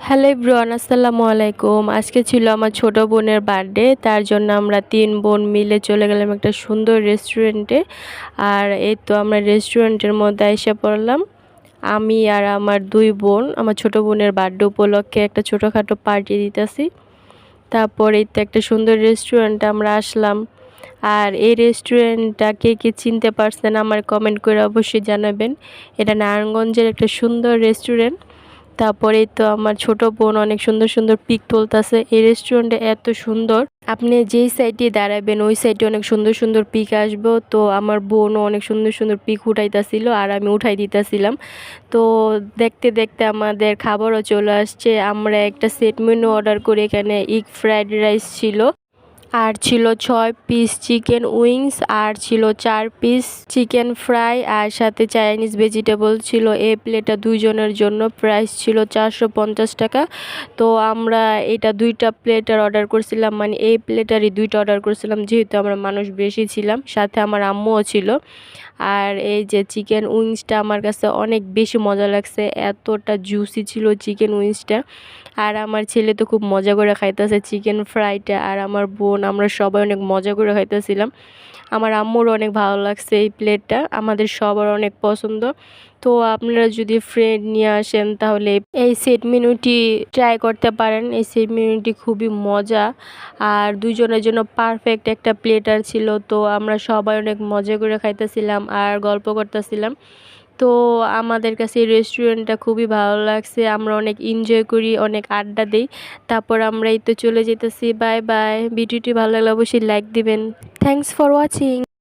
Hello ব্রন আসসালামু আলাইকুম। আজকে ছিল আমার ছোট বোনের বার্থডে, তার জন্য আমরা তিন বোন মিলে চলে গেলাম একটা সুন্দর রেস্টুরেন্টে। আর এই তো আমরা রেস্টুরেন্টের মধ্যে এসে পড়লাম। আমি আর আমার দুই বোন, আমার ছোট বোনের বার্থডে উপলক্ষে একটা ছোটোখাটো পার্টি দিতেছি। তারপর এই তো একটা সুন্দর রেস্টুরেন্টে আমরা আসলাম। আর এই রেস্টুরেন্টটা কে কে চিনতে পারছেন, আমার কমেন্ট করে অবশ্যই জানাবেন। এটা নারায়ণগঞ্জের একটা সুন্দর রেস্টুরেন্ট। তারপরেই তো আমার ছোট বোন অনেক সুন্দর সুন্দর পিক তুলতেছে। এই রেস্টুরেন্টে এত সুন্দর। আপনি যেই সাইডে দাঁড়াবেন, ওই সাইডে অনেক সুন্দর সুন্দর পিক আসব। তো আমার বোনও অনেক সুন্দর সুন্দর পিক উঠাইতেছিল আর আমি উঠাই দিতেছিলাম। তো দেখতে দেখতে আমাদের খাবারও চলে আসছে। আমরা একটা সেট মেনু অর্ডার করে এখানে ইগ ফ্রাইড রাইস ছিল। আর ছিল ছয় পিস চিকেন উইংস আর ছিল চার পিস চিকেন ফ্রাই আর সাথে চাইনিজ ভেজিটেবল ছিল। এই প্লেটটা দুইজনের জন্য। প্রাইস ছিল চারশো পঞ্চাশ টাকা। তো আমরা এটা দুইটা প্লেটার অর্ডার করছিলাম। মানে এই প্লেটারই দুইটা অর্ডার করছিলাম। যেহেতু আমরা মানুষ বেশি ছিলাম, সাথে আমার আম্মুও ছিল। আর এই যে চিকেন উইংসটা আমার কাছে অনেক বেশি মজা লাগছে। এতটা জুসি ছিল চিকেন উইংসটা আর আমার ছেলে তো খুব মজা করে খাইতেছে চিকেন ফ্রাইটা আর আমার বোন আমরা সবাই অনেক মজা করে খাইতেছিলাম। আমার আম্মুর অনেক ভালো লাগছে এই প্লেটটা, আমাদের সবার অনেক পছন্দ। তো আপনারা যদি ফ্রেন্ড নিয়ে আসেন তাহলে এই সেট মেনুটি ট্রাই করতে পারেন। এই সেট মেনুটি খুবই মজা আর দুজনের জন্য পারফেক্ট একটা প্লেটার ছিল তো আমরা সবাই অনেক মজা করে খাইতেছিলাম আর গল্প করতেছিলাম। তো আমাদের কাছে এই রেস্টুরেন্টটা খুবই ভালো লাগছে। আমরা অনেক এনজয় করি, অনেক আড্ডা দিই। তারপর আমরা এই তো চলে যেতেছি। বাই বাই ভিডিওটি ভালো লাগলে অবশ্যই লাইক দিবেন। Thanks for watching